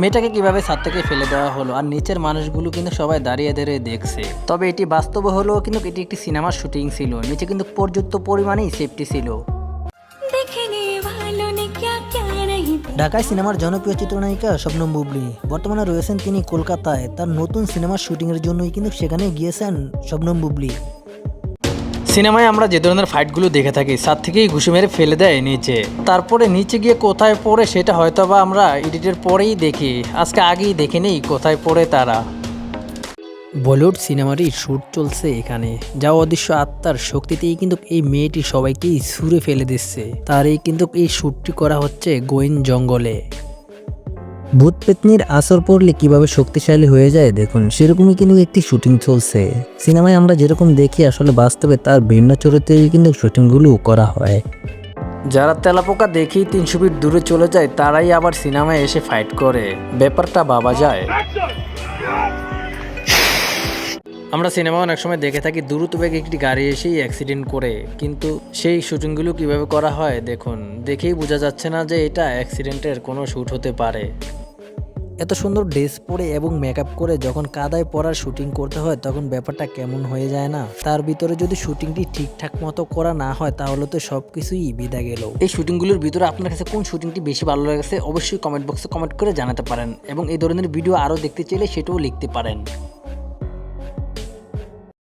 মেয়েটাকে কীভাবে ছাদ থেকে ফেলে দেওয়া হলো আর নিচের মানুষগুলো কিন্তু সবাই দাঁড়িয়ে দাঁড়িয়ে দেখছে। তবে এটি বাস্তব হলেও কিন্তু এটি একটি সিনেমার শুটিং ছিল। নিচে কিন্তু পর্যাপ্ত পরিমাণেই সেফটি ছিল। ঢাকায় সিনেমার জনপ্রিয় চিত্রনায়িকা শবনম বুবলি। বর্তমানে রয়েছেন তিনি কলকাতায়। তার নতুন সিনেমার শুটিংয়ের জন্যই কিন্তু সেখানে গিয়েছেন শবনম বুবলি। সিনেমায় আমরা যে ধরনের ফাইটগুলো দেখে থাকি, সাত থেকেই ঘুষি মেরে ফেলে দেয় নিচে। তারপরে নিচে গিয়ে কোথায় পড়ে সেটা হয়তো বা আমরা এডিটের পরেই দেখি। আজকে আগেই দেখে নেই কোথায় পড়ে তারা। বলিউড সিনেমারই শ্যুট চলছে এখানে, যা অদৃশ্য আত্মার শক্তিতেই কিন্তু এই মেয়েটি সবাইকেই ছুঁড়ে ফেলে দিচ্ছে। তার এই কিন্তু এই শ্যুটটি করা হচ্ছে গোয়েন জঙ্গলে। ভূত পেতনির আসর পড়লে কীভাবে শক্তিশালী হয়ে যায় দেখুন, সেরকমই কিন্তু একটি শুটিং চলছে। সিনেমায় আমরা যেরকম দেখি, আসলে বাস্তবে তার ভিন্ন চরিত্রে কিন্তু শুটিংগুলো করা হয়। যারা তেলাপোকা দেখেই তিনশো ফিট দূরে চলে যায়, তারাই আবার সিনেমায় এসে ফাইট করে। ব্যাপারটা ভাবা যায়। আমরা সিনেমা অনেক সময় দেখে থাকি, দ্রুত বেগে একটি গাড়ি এসেই অ্যাক্সিডেন্ট করে। কিন্তু সেই শুটিংগুলো কীভাবে করা হয়, দেখুন, দেখেই বোঝা যাচ্ছে না যে এটা অ্যাক্সিডেন্টের কোনো শ্যুট হতে পারে। এত সুন্দর ড্রেস পরে এবং মেকআপ করে যখন কাদায় পরার শুটিং করতে হয়, তখন ব্যাপারটা কেমন হয়ে যায় না? তার ভিতরে যদি শুটিংটি ঠিকঠাক মতো করা না হয়, তাহলে তো সব কিছুই বিদা গেল। এই শুটিংগুলোর ভিতরে আপনার কাছে কোন শুটিংটি বেশি ভালো লেগেছে, অবশ্যই কমেন্ট বক্সে কমেন্ট করে জানাতে পারেন। এবং এই ধরনের ভিডিও আরও দেখতে চাইলে সেটাও লিখতে পারেন।